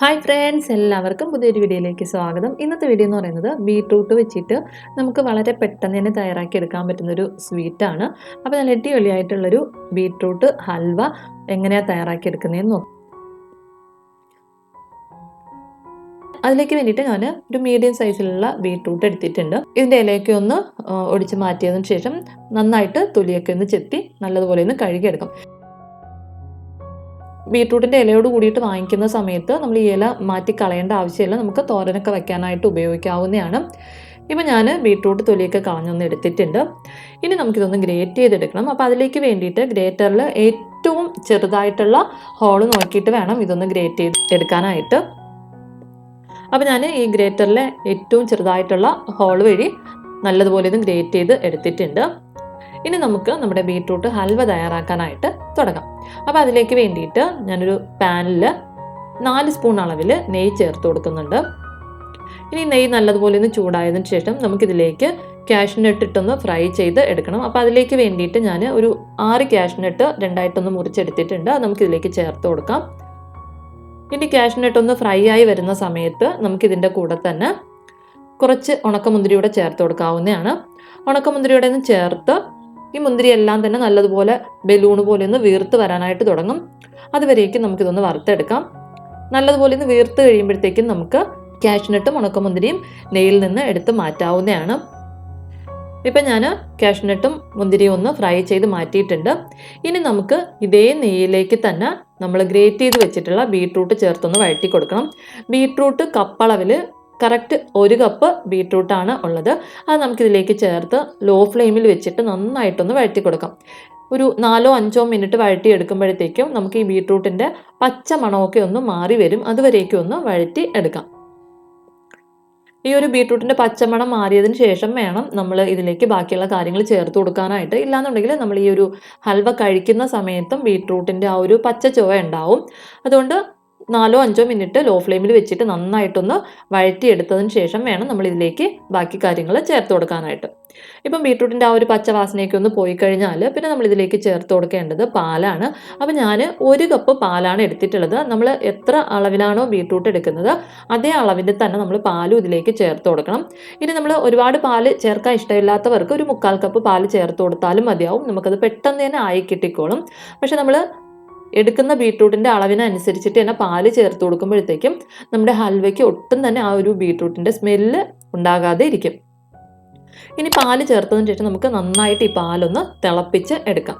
Hi friends എല്ലാവർക്കും പുതിയൊരു വീഡിയോയിലേക്ക് സ്വാഗതം. ഇന്നത്തെ വീഡിയോ എന്ന് പറയുന്നത് ബീട്രൂട്ട് വെച്ചിട്ട് നമുക്ക് വളരെ പെട്ടെന്ന് തന്നെ തയ്യാറാക്കി എടുക്കാൻ പറ്റുന്നൊരു സ്വീറ്റാണ് അപ്പോൾ നല്ല അടിപൊളിയായിട്ടുള്ളൊരു ബീട്രൂട്ട് ഹൽവ എങ്ങനെയാണ് തയ്യാറാക്കി എടുക്കുന്നതെന്ന് നോക്കാം. അതിലേക്ക് വേണ്ടിയിട്ട് ഞാൻ ഒരു മീഡിയം സൈസിലുള്ള ബീട്രൂട്ട് എടുത്തിട്ടുണ്ട്. ഇതിന്റെ ഇലയൊക്കെ ഒന്ന് ഒടിച്ച് മാറ്റിയതിന് ശേഷം നന്നായിട്ട് തൊലിയൊക്കെ ഒന്ന് ചെത്തി നല്ലതുപോലെ ഒന്ന് കഴുകിയെടുക്കാം. ബീട്രൂട്ടിന്റെ ഇലയോട് കൂടിയിട്ട് വാങ്ങിക്കുന്ന സമയത്ത് നമ്മൾ ഈ ഇല മാറ്റി കളയേണ്ട ആവശ്യമില്ല. നമുക്ക് തോരനൊക്കെ വെക്കാനായിട്ട് ഉപയോഗിക്കാവുന്നതാണ്. ഇപ്പം ഞാൻ ബീട്രൂട്ട് തൊലിയൊക്കെ കളഞ്ഞൊന്ന് എടുത്തിട്ടുണ്ട്. ഇനി നമുക്കിതൊന്ന് ഗ്രേറ്റ് ചെയ്തെടുക്കണം. അപ്പോൾ അതിലേക്ക് വേണ്ടിയിട്ട് ഗ്രേറ്ററിൽ ഏറ്റവും ചെറുതായിട്ടുള്ള ഹോൾ നോക്കിയിട്ട് വേണം ഇതൊന്ന് ഗ്രേറ്റ് ചെയ്ത് എടുക്കാനായിട്ട്. അപ്പോൾ ഞാൻ ഈ ഗ്രേറ്ററിലെ ഏറ്റവും ചെറുതായിട്ടുള്ള ഹോൾ വഴി നല്ലതുപോലെ ഇത് ഗ്രേറ്റ് ചെയ്ത് എടുത്തിട്ടുണ്ട്. ഇനി നമുക്ക് നമ്മുടെ ബീട്രൂട്ട് ഹൽവ തയ്യാറാക്കാനായിട്ട് തുടങ്ങാം. അപ്പോൾ അതിലേക്ക് വേണ്ടിയിട്ട് ഞാനൊരു പാനിൽ നാല് സ്പൂൺ അളവിൽ നെയ്യ് ചേർത്ത് കൊടുക്കുന്നുണ്ട്. ഇനി നെയ്യ് നല്ലതുപോലെ ഒന്ന് ചൂടായതിനു ശേഷം നമുക്കിതിലേക്ക് ക്യാഷ്നട്ട് ഇട്ടൊന്ന് ഫ്രൈ ചെയ്ത് എടുക്കണം. അപ്പോൾ അതിലേക്ക് വേണ്ടിയിട്ട് ഞാൻ ഒരു ആറ് ക്യാഷ്നട്ട് രണ്ടായിട്ടൊന്ന് മുറിച്ചെടുത്തിട്ടുണ്ട്. അത് നമുക്കിതിലേക്ക് ചേർത്ത് കൊടുക്കാം. ഇനി ക്യാഷ്നട്ട് ഒന്ന് ഫ്രൈ ആയി വരുന്ന സമയത്ത് നമുക്കിതിന്റെ കൂടെ തന്നെ കുറച്ച് ഉണക്കമുന്തിരിയുടെ ചേർത്ത് കൊടുക്കാവുന്നതാണ്. ഉണക്കമുന്തിരിയുടെ ചേർത്ത് ഈ മുന്തിരി എല്ലാം തന്നെ നല്ലതുപോലെ ബലൂൺ പോലെ ഒന്ന് വീർത്ത് വരാനായിട്ട് തുടങ്ങും. അതുവരേക്കും നമുക്കിതൊന്ന് വറുത്തെടുക്കാം. നല്ലതുപോലെ ഒന്ന് വീർത്ത് കഴിയുമ്പോഴത്തേക്കും നമുക്ക് കാഷ്നട്ടും ഉണക്കമുന്തിരിയും നെയ്യിൽ നിന്ന് എടുത്ത് മാറ്റാവുന്നതാണ്. ഇപ്പം ഞാൻ കാഷ്നട്ടും മുന്തിരിയും ഒന്ന് ഫ്രൈ ചെയ്ത് മാറ്റിയിട്ടുണ്ട്. ഇനി നമുക്ക് ഇതേ നെയ്യിലേക്ക് തന്നെ നമ്മൾ ഗ്രേറ്റ് ചെയ്ത് വെച്ചിട്ടുള്ള ബീട്രൂട്ട് ചേർത്തൊന്ന് വഴറ്റി കൊടുക്കണം. ബീട്രൂട്ട് കപ്പളവിൽ കറക്റ്റ് ഒരു കപ്പ് ബീട്രൂട്ടാണ് ഉള്ളത്. അത് നമുക്കിതിലേക്ക് ചേർത്ത് ലോ ഫ്ലെയിമിൽ വെച്ചിട്ട് നന്നായിട്ടൊന്ന് വഴറ്റി കൊടുക്കാം ഒരു നാലോ അഞ്ചോ മിനിറ്റ് വഴറ്റി എടുക്കുമ്പോഴത്തേക്കും നമുക്ക് ഈ ബീട്രൂട്ടിന്റെ പച്ച മണമൊക്കെ ഒന്ന് മാറി വരും. അതുവരേക്കും ഒന്ന് വഴറ്റി എടുക്കാം. ഈ ഒരു ബീട്രൂട്ടിന്റെ പച്ചമണം മാറിയതിന് ശേഷം വേണം നമ്മൾ ഇതിലേക്ക് ബാക്കിയുള്ള കാര്യങ്ങൾ ചേർത്ത് കൊടുക്കാനായിട്ട്. ഇല്ലാന്നുണ്ടെങ്കിൽ നമ്മൾ ഈ ഒരു ഹൽവ കഴിക്കുന്ന സമയത്തും ബീട്രൂട്ടിന്റെ ആ ഒരു പച്ച ചുവ ഉണ്ടാവും. അതുകൊണ്ട് നാലോ അഞ്ചോ മിനിറ്റ് ലോ ഫ്ലെയിമിൽ വെച്ചിട്ട് നന്നായിട്ടൊന്ന് വഴറ്റിയെടുത്തതിന് ശേഷം വേണം നമ്മൾ ഇതിലേക്ക് ബാക്കി കാര്യങ്ങൾ ചേർത്ത് കൊടുക്കാനായിട്ട്. ഇപ്പം ബീട്രൂട്ടിന്റെ ആ ഒരു പച്ച വാസനയൊക്കെ ഒന്ന് പോയി കഴിഞ്ഞാൽ പിന്നെ നമ്മൾ ഇതിലേക്ക് ചേർത്ത് കൊടുക്കേണ്ടത് പാലാണ്. അപ്പം ഞാൻ ഒരു കപ്പ് പാലാണ് എടുത്തിട്ടുള്ളത്. നമ്മൾ എത്ര അളവിലാണോ ബീട്രൂട്ട് എടുക്കുന്നത് അതേ അളവിൽ തന്നെ നമ്മൾ പാലും ഇതിലേക്ക് ചേർത്ത് കൊടുക്കണം. ഇനി നമ്മൾ ഒരുപാട് പാൽ ചേർക്കാൻ ഇഷ്ടമില്ലാത്തവർക്ക് ഒരു മുക്കാൽ കപ്പ് പാൽ ചേർത്ത് കൊടുത്താലും മതിയാവും. നമുക്കത് പെട്ടെന്ന് തന്നെ ആയി കിട്ടിക്കോളും. പക്ഷെ നമ്മൾ എടുക്കുന്ന ബീട്രൂട്ടിന്റെ അളവിനനുസരിച്ചിട്ട് തന്നെ പാൽ ചേർത്ത് കൊടുക്കുമ്പോഴത്തേക്കും നമ്മുടെ ഹൽവയ്ക്ക് ഒട്ടും തന്നെ ആ ഒരു ബീട്രൂട്ടിന്റെ സ്മെല്ല് ഉണ്ടാകാതെ ഇരിക്കും. ഇനി പാൽ ചേർത്തതിന് ശേഷം നമുക്ക് നന്നായിട്ട് ഈ പാലൊന്ന് തിളപ്പിച്ച് എടുക്കാം.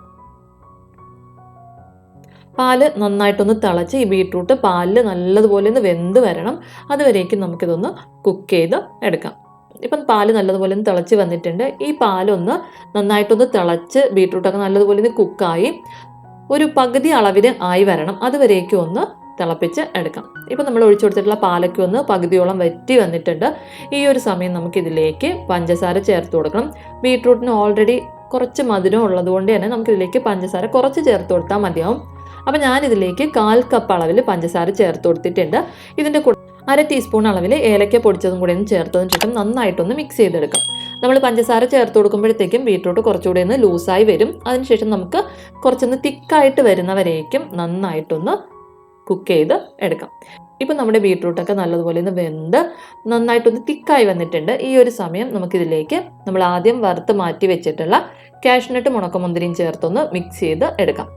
പാൽ നന്നായിട്ടൊന്ന് തിളച്ച് ഈ ബീട്രൂട്ട് പാലിൽ നല്ലതുപോലെ ഒന്ന് വെന്ത് വരണം. അതുവരേക്കും നമുക്കിതൊന്ന് കുക്ക് ചെയ്ത് എടുക്കാം. ഇപ്പം പാൽ നല്ലതുപോലെ ഒന്ന് തിളച്ച് വന്നിട്ടുണ്ട്. ഈ പാലൊന്ന് നന്നായിട്ടൊന്ന് തിളച്ച് ബീട്രൂട്ടൊക്കെ നല്ലതുപോലെ ഒന്ന് കുക്കായി. ഒരു പകുതി അളവിന് ആയി വരണം. അതുവരേക്കും ഒന്ന് തിളപ്പിച്ച് എടുക്കാം. ഇപ്പം നമ്മൾ ഒഴിച്ചു കൊടുത്തിട്ടുള്ള പാലൊക്കെ ഒന്ന് പകുതിയോളം വറ്റി വന്നിട്ടുണ്ട്. ഈ ഒരു സമയം നമുക്കിതിലേക്ക് പഞ്ചസാര ചേർത്ത് കൊടുക്കണം. ബീട്രൂട്ടിന് ഓൾറെഡി കുറച്ച് മധുരം ഉള്ളതുകൊണ്ട് തന്നെ നമുക്കിതിലേക്ക് പഞ്ചസാര കുറച്ച് ചേർത്ത് കൊടുത്താൽ മതിയാവും. അപ്പം ഞാനിതിലേക്ക് കാൽ കപ്പ് അളവിൽ പഞ്ചസാര ചേർത്ത് കൊടുത്തിട്ടുണ്ട്. ഇതിന്റെ കൂടെ അര ടീസ്പൂൺ അളവിൽ ഏലക്ക പൊടിച്ചതും കൂടെ ഒന്ന് ചേർത്തതിന് ശേഷം നന്നായിട്ടൊന്ന് മിക്സ് ചെയ്തെടുക്കാം. നമ്മൾ പഞ്ചസാര ചേർത്ത് കൊടുക്കുമ്പോഴത്തേക്കും ബീട്രൂട്ട് കുറച്ചുകൂടെ ഒന്ന് ലൂസായി വരും. അതിനുശേഷം നമുക്ക് കുറച്ചൊന്ന് തിക്കായിട്ട് വരുന്നവരേക്കും നന്നായിട്ടൊന്ന് കുക്ക് ചെയ്ത് എടുക്കാം. ഇപ്പം നമ്മുടെ ബീട്രൂട്ടൊക്കെ നല്ലതുപോലെ ഒന്ന് വെന്ത് നന്നായിട്ടൊന്ന് തിക്കായി വന്നിട്ടുണ്ട്. ഈ ഒരു സമയം നമുക്കിതിലേക്ക് നമ്മൾ ആദ്യം വറുത്ത് മാറ്റി വെച്ചിട്ടുള്ള കാഷ്നട്ട് മുണക്കമുന്തിരിയും ചേർത്തൊന്ന് മിക്സ് ചെയ്ത് എടുക്കാം.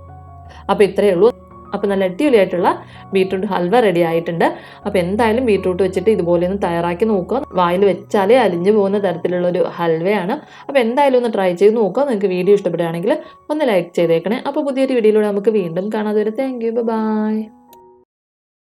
അപ്പോൾ ഇത്രയേ ഉള്ളൂ. അപ്പോൾ നല്ല അടിപൊളിയായിട്ടുള്ള ബീട്രൂട്ട് ഹൽവ റെഡി ആയിട്ടുണ്ട്. അപ്പോൾ എന്തായാലും ബീട്രൂട്ട് വെച്ചിട്ട് ഇതുപോലെ ഒന്ന് തയ്യാറാക്കി നോക്കുക. വായിൽ വെച്ചാലേ അലിഞ്ഞു പോകുന്ന തരത്തിലുള്ളൊരു ഹൽവയാണ്. അപ്പോൾ എന്തായാലും ഒന്ന് ട്രൈ ചെയ്ത് നോക്കുക. നിങ്ങൾക്ക് വീഡിയോ ഇഷ്ടപ്പെടുകയാണെങ്കിൽ ഒന്ന് ലൈക്ക് ചെയ്തേക്കണേ. അപ്പോൾ പുതിയൊരു വീഡിയോയിലൂടെ നമുക്ക് വീണ്ടും കാണാതെ വരെ താങ്ക് യു ബൈ